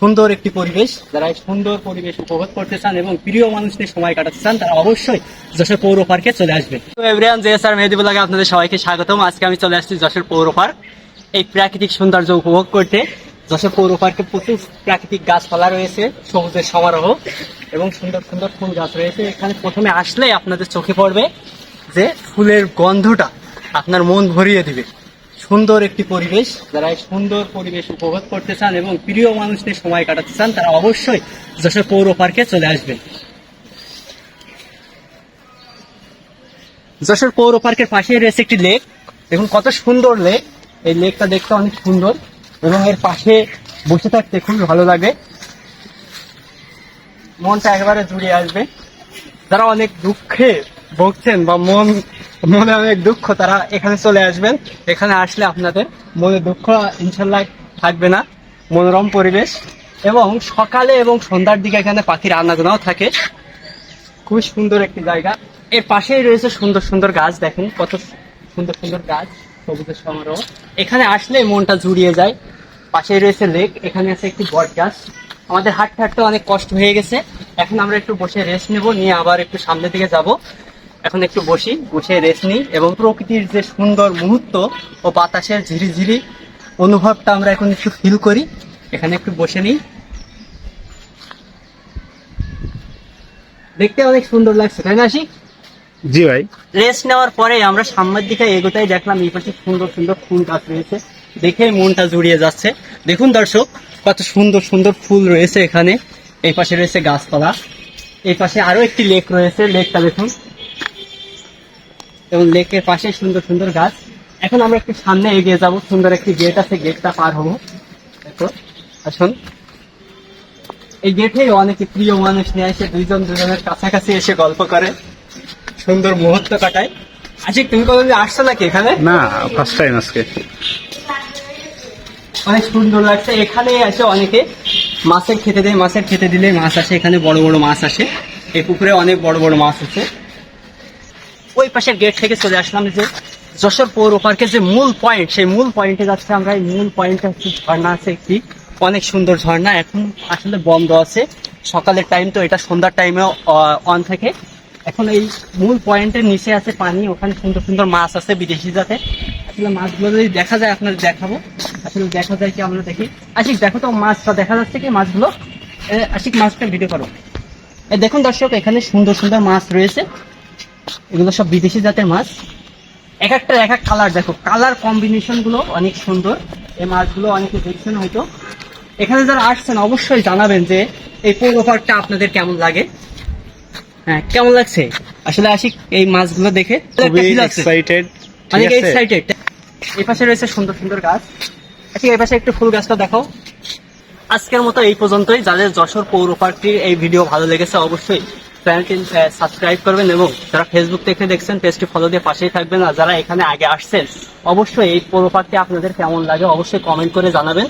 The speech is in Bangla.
সুন্দর একটি পরিবেশ, যারা সুন্দর পরিবেশ উপভোগ করতে চান এবং প্রিয় মানুষদের সময় কাটাতে চান, তারা অবশ্যই যশোর পৌর পার্কে চলে আসবেন তো এভরিয়ান জে স্যার মেহেদিবুল্লাহকে আপনাদের সবাইকে স্বাগতম। আজকে আমি চলে আসছি যশোর পৌর পার্ক, এই প্রাকৃতিক সৌন্দর্য উপভোগ করতে। যশোর পৌর পার্কে প্রচুর প্রাকৃতিক গাছপালা রয়েছে, সবুজের সমারোহ এবং সুন্দর সুন্দর ফুল গাছ রয়েছে। এখানে প্রথমে আসলেই আপনাদের চোখে পড়বে যে ফুলের গন্ধটা আপনার মন ভরিয়ে দিবে। সুন্দর একটি পরিবেশ, যারা এই সুন্দর পরিবেশ উপভোগ করতে চান এবং প্রিয় মানুষদের সময় কাটাতে চান, তারা অবশ্যই যশোর পৌর পার্কে চলে আসবেন। যশোর পৌর পার্কের পাশে রয়েছে একটি লেক। দেখুন কত সুন্দর লেক। এই লেকটা দেখতে অনেক সুন্দর এবং এর পাশে বসে থাকতে খুবই ভালো লাগে। মনটা একেবারে জুড়ে আসবে। যারা অনেক দুঃখে ভুগছেন বা মন মনে অনেক দুঃখ, তারা এখানে চলে আসবেন। এখানে আসলে আপনাদের মনে দুঃখ ইনশাল্লাহ থাকবে না, মনোরম পরিবেশ। এবং সকালে এবং সন্ধ্যার দিকে এখানে পাখির আনাগোনাও থাকে। খুবই সুন্দর একটি জায়গা। এর পাশেই রয়েছে সুন্দর সুন্দর গাছ, দেখেন কত সুন্দর সুন্দর গাছ, সবুজের সমারোহ। এখানে আসলে মনটা জুড়িয়ে যায়। পাশেই রয়েছে লেক এখানে আছে একটি বট গাছ। আমাদের হাঁটতে হাঁটতে অনেক কষ্ট হয়ে গেছে। এখন আমরা একটু বসে রেস্ট নেব, নিয়ে আবার একটু সামনের দিকে যাব। এখন একটু বসি বসে রেস্ট নিই এবং প্রকৃতির যে সুন্দর মুহূর্ত ও বাতাসের ঝিরিঝিরি অনুভবটা আমরা এখন একটু ফিল করি। এখানে একটু বসে নিই। দেখতে অনেক সুন্দর লাগছে তাই না আশিক? জি ভাই। রেস্ট নেওয়ার পরে আমরা সামনের দিকে এগোতেই দেখলাম এই পাশে সুন্দর সুন্দর ফুল গাছ রয়েছে। দেখে মনটা জুড়িয়ে যাচ্ছে। দেখুন দর্শক কত সুন্দর সুন্দর ফুল রয়েছে এখানে। এই পাশে রয়েছে গাছপালা। এই পাশে আরও একটি লেক রয়েছে লেকটা দেখুন। এবং লেকের পাশে সুন্দর সুন্দর গাছ। এখন আমরা একটু সামনে এগিয়ে যাব। সুন্দর একটি গেট আছে গেটটা পার হব। দেখো আসুন। এই গেটেই অনেকে প্রিয় মানুষ নিয়ে এসে দুইজন দুজনের কাছাকাছি এসে গল্প করে। সুন্দর মুহূর্ত কাটায়। আশিক তুমি কোনোদিন আসছো নাকি এখানে? না ফার্স্ট টাইম আজকে। অনেক সুন্দর লাগছে। এখানে এসে অনেকে। মাছের খেতে দেয় মাছের খেতে দিলে মাছ আসে। এখানে বড় বড় মাছ আসে। এই পুকুরে অনেক বড় বড় মাছ আছে। ওই পাশের গেট থেকে চলে আসলাম যে যশোর পৌর পার্কের যে মূল পয়েন্ট সেই মূল পয়েন্টে যাচ্ছে আমরা। এই মূল পয়েন্টে হচ্ছে ঝর্ণা আছে একটি। অনেক সুন্দর ঝর্ণা। এখন আসলে বন্ধ আছে। সকালের টাইম তো এটা সন্ধ্যার টাইমেও অন থাকে। এখন এই মূল পয়েন্টের নিচে আছে পানি। ওখানে সুন্দর সুন্দর মাছ আছে বিদেশি জাতে আসলে মাছগুলো যদি দেখা যায় আপনার দেখাবো। আসলে দেখা যায় কি আমরা দেখি। আশিক, দেখো তো মাছটা দেখা যাচ্ছে কি মাছগুলো? আশিক, মাছটা ভিডিও করো। দেখুন দর্শক, এখানে সুন্দর সুন্দর মাছ রয়েছে। এগুলো সব বিদেশি জাতের মাছ। এক একটা এক এক কালার দেখো কালার কম্বিনেশনগুলো অনেক সুন্দর। এই মাছগুলো অনেকে দেখছেন হয়তো। এখানে যারা আসছেন অবশ্যই জানাবেন যে এই পৌর পার্কটা আপনাদের কেমন লাগে। হ্যাঁ কেমন লাগছে? আসলে আশিক এই মাছগুলো দেখে। এক্সাইটেড অনেক এক্সাইটেড এই পাশে রয়েছে সুন্দর সুন্দর গাছ। আচ্ছা এই পাশে একটু ফুল গাছটা দেখাও। আজকের মতো এই পর্যন্তই। যাদের যশোর পৌর পার্কটির এই ভিডিও ভালো লেগেছে অবশ্যই চ্যানেলটি সাবস্ক্রাইব করবেন এবং যারা ফেসবুক থেকে দেখছেন পেজটি ফলো দিয়ে পাশেই থাকবেন। আর যারা এখানে আগে আসছেন, অবশ্যই এই পৌর আপনাদের কেমন লাগে, অবশ্যই কমেন্ট করে জানাবেন।